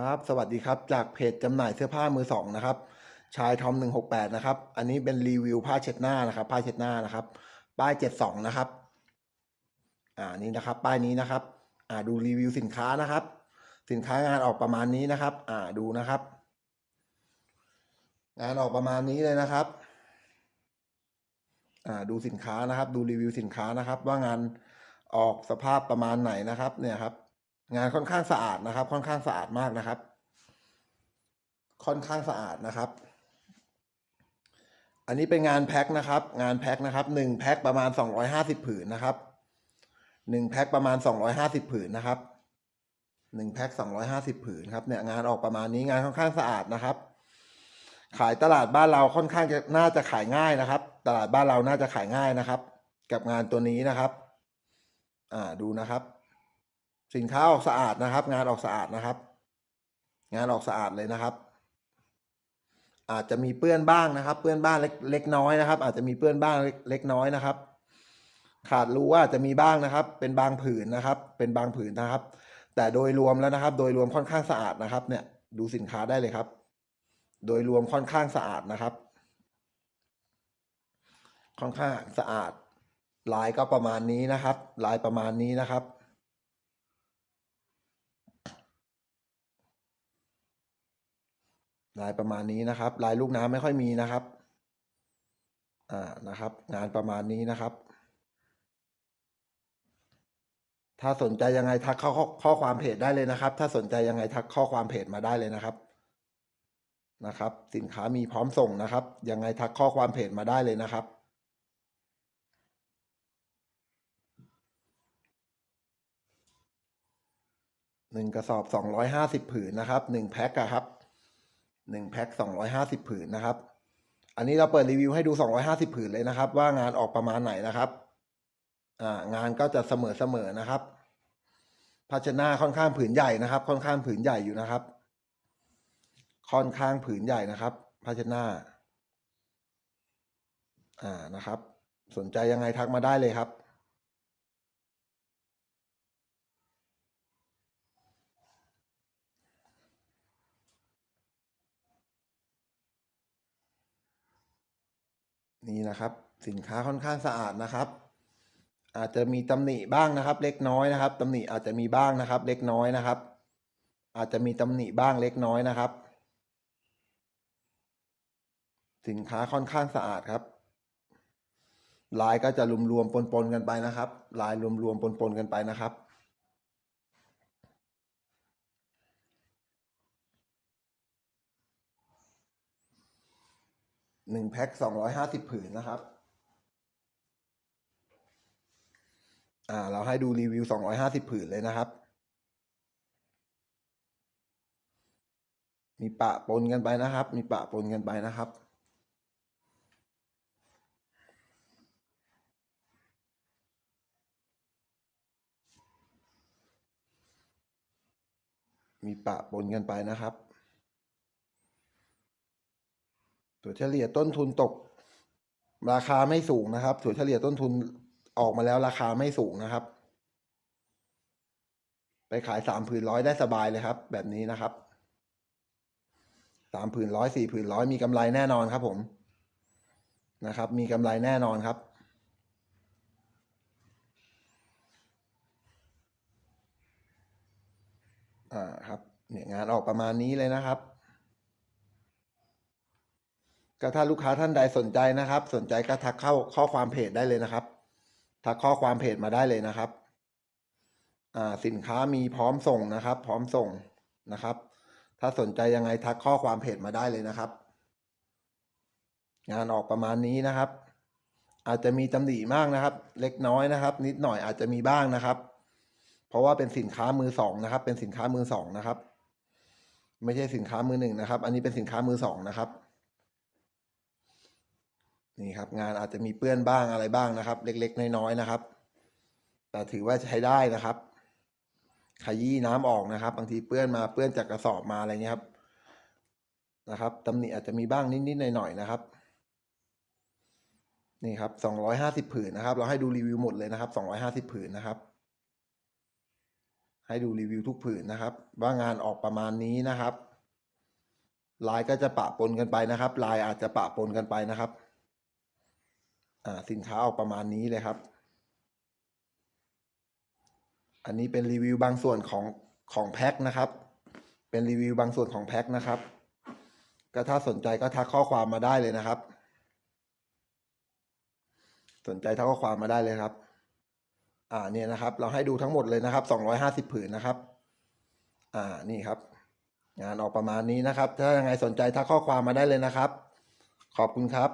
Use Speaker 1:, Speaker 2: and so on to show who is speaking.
Speaker 1: ครับสวัสดีครับจากเพจจำหน่ายเสื้อผ้ามือสองนะครับ ชายทอมหนึ่งหกแปดนะครับ อันนี้เป็นรีวิวผ้าเช็ดหน้านะครับ ผ้าเช็ดหน้านะครับ ป้ายเจ็ดสองนะครับ อ่านี่นะครับ ป้ายนี้นะครับ อ่าดูรีวิวสินค้านะครับ สินค้างานออกประมาณนี้นะครับ อ่าดูนะครับ งานออกประมาณนี้เลยนะครับ อ่าดูสินค้านะครับ ดูรีวิวสินค้านะครับ ว่างานออกสภาพประมาณไหนนะครับ เนี่ยครับ งานค่อนข้างสะอาดนะครับ ค่อนข้างสะอาดมากนะครับ ค่อนข้างสะอาดนะครับ อันนี้เป็นงานแพ็คนะครับ งานแพ็คนะครับหนึ่งแพ็คประมาณสองร้อยห้าสิบผืนนะครับหนึ่งแพ็คประมาณสองร้อยห้าสิบผืนนะครับหนึ่งแพ็คสองร้อยห้าสิบผืนครับเนี่ยงานออกประมาณนี้งานค่อนข้างสะอาดนะครับ ขายตลาดบ้านเราค่อนข้างจะน่าจะขายง่ายนะครับ ตลาดบ้านเราน่าจะขายง่ายนะครับ กับงานตัวนี้นะครับ อ่าดูนะครับ สินค้าออกสะอาดนะครับ งานออกสะอาดนะครับ งานออกสะอาดเลยนะครับ อาจจะมีเปื้อนบ้างนะครับ เปื้อนบ้างเล็กน้อยนะครับ อาจจะมีเปื้อนบ้างเล็กน้อยนะครับ ขาดรู้ว่าอาจจะมีบ้างนะครับ เป็นบางผืนนะครับ เป็นบางผืนนะครับ แต่โดยรวมแล้วนะครับ โดยรวมค่อนข้างสะอาดนะครับ เนี่ย ดูสินค้าได้เลยครับ โดยรวมค่อนข้างสะอาดนะครับ ค่อนข้างสะอาดลายก็ประมาณนี้นะครับ ลายประมาณนี้นะครับ ลายประมาณนี้นะครับ ลายลูกน้ำไม่ค่อยมีนะครับ อ่านะครับ งานประมาณนี้นะครับ ถ้าสนใจยังไงทักเข้าข้อข้อความเพจได้เลยนะครับ ถ้าสนใจยังไงทักข้อความเพจมาได้เลยนะครับนะครับ สินค้ามีพร้อมส่งนะครับ ยังไงทักข้อความเพจมาได้เลยนะครับหนึ่งกระสอบสองร้อยห้าสิบผืนนะครับหนึ่งแพ็คครับ หนึ่งแพ็คสองร้อยห้าสิบผืนนะครับ อันนี้เราเปิดรีวิวให้ดูสองร้อยห้าสิบผืนเลยนะครับ ว่างานออกประมาณไหนนะครับ อ่างานก็จะเสมอเสมอนะครับภาชนะค่อนข้างผืนใหญ่นะครับ ค่อนข้างผืนใหญ่อยู่นะครับ ค่อนข้างผืนใหญ่นะครับภาชนะอ่านะครับ สนใจยังไงทักมาได้เลยครับ นี่นะครับ สินค้าค่อนข้างสะอาดนะครับ อาจจะมีตำหนิบ้างนะครับ เล็กน้อยนะครับตำหนิอาจจะมีบ้างนะครับ เล็กน้อยนะครับ อาจจะมีตำหนิบ้างเล็กน้อยนะครับ สินค้าค่อนข้างสะอาดครับลายก็จะรวมๆปนๆกันไปนะครับลายรวมๆปนๆกันไปนะครับ หนึ่งแพ็คสองร้อยห้าสิบผืนนะครับ อ่า เราให้ดูรีวิวสองร้อยห้าสิบผืนเลยนะครับ มีปะปนกันไปนะครับ มีปะปนกันไปนะครับมีปะปนกันไปนะครับ ถั่วเฉลี่ยต้นทุนตก ราคาไม่สูงนะครับ ถั่วเฉลี่ยต้นทุนออกมาแล้วราคาไม่สูงนะครับ ไปขายสามผืนร้อยได้สบายเลยครับ แบบนี้นะครับสามผืนร้อยสี่ผืนร้อยมีกำไรแน่นอนครับ ผมนะครับ มีกำไรแน่นอนครับอ่าครับ เนี่ยงานออกประมาณนี้เลยนะครับ ก็ถ้าลูกค้าท่านใดสนใจนะครับ สนใจก็ทักเข้าข้อความเพจได้เลยนะครับ ทักข้อความเพจมาได้เลยนะครับอ่าสินค้ามีพร้อมส่งนะครับ พร้อมส่งนะครับ ถ้าสนใจยังไงทักข้อความเพจมาได้เลยนะครับ งานออกประมาณนี้นะครับ อาจจะมีตำหนิมากนะครับ เล็กน้อยนะครับ นิดหน่อยอาจจะมีบ้างนะครับ เพราะว่าเป็นสินค้ามือสองนะครับ เป็นสินค้ามือสองนะครับ ไม่ใช่สินค้ามือหนึ่งนะครับ อันนี้เป็นสินค้ามือสองนะครับ นี่ครับงานอาจจะมีเปื้อนบ้างอะไรบ้างนะครับ เล็กๆ น้อยๆนะครับ แต่ถือว่าใช้ได้นะครับขยี้น้ำออกนะครับ บางทีเปื้อนมาเปื้อนจากกระสอบมาอะไรเงี้ยครับนะครับตำหนิอาจจะมีบ้างนิดๆหน่อยๆนะครับ นี่ครับสองร้อยห้าสิบผืนนะครับ เราให้ดูรีวิวหมดเลยนะครับสองร้อยห้าสิบผืนนะครับ ให้ดูรีวิวทุกผืนนะครับ ว่างานออกประมาณนี้นะครับลายก็จะปะปนกันไปนะครับ ลายอาจจะปะปนกันไปนะครับ สินค้าออกประมาณนี้เลยครับ อันนี้เป็นรีวิวบางส่วนของของแพ็คนะครับ เป็นรีวิวบางส่วนของแพ็คนะครับ ก็ถ้าสนใจก็ทักข้อความมาได้เลยนะครับ สนใจทักข้อความมาได้เลยครับ อ่าเนี่ยนะครับ เราให้ดูทั้งหมดเลยนะครับสองร้อยห้าสิบผืนนะครับ อ่านี่ครับ งานออกประมาณนี้นะครับ ถ้ายังไงสนใจทักข้อความมาได้เลยนะครับ ขอบคุณครับ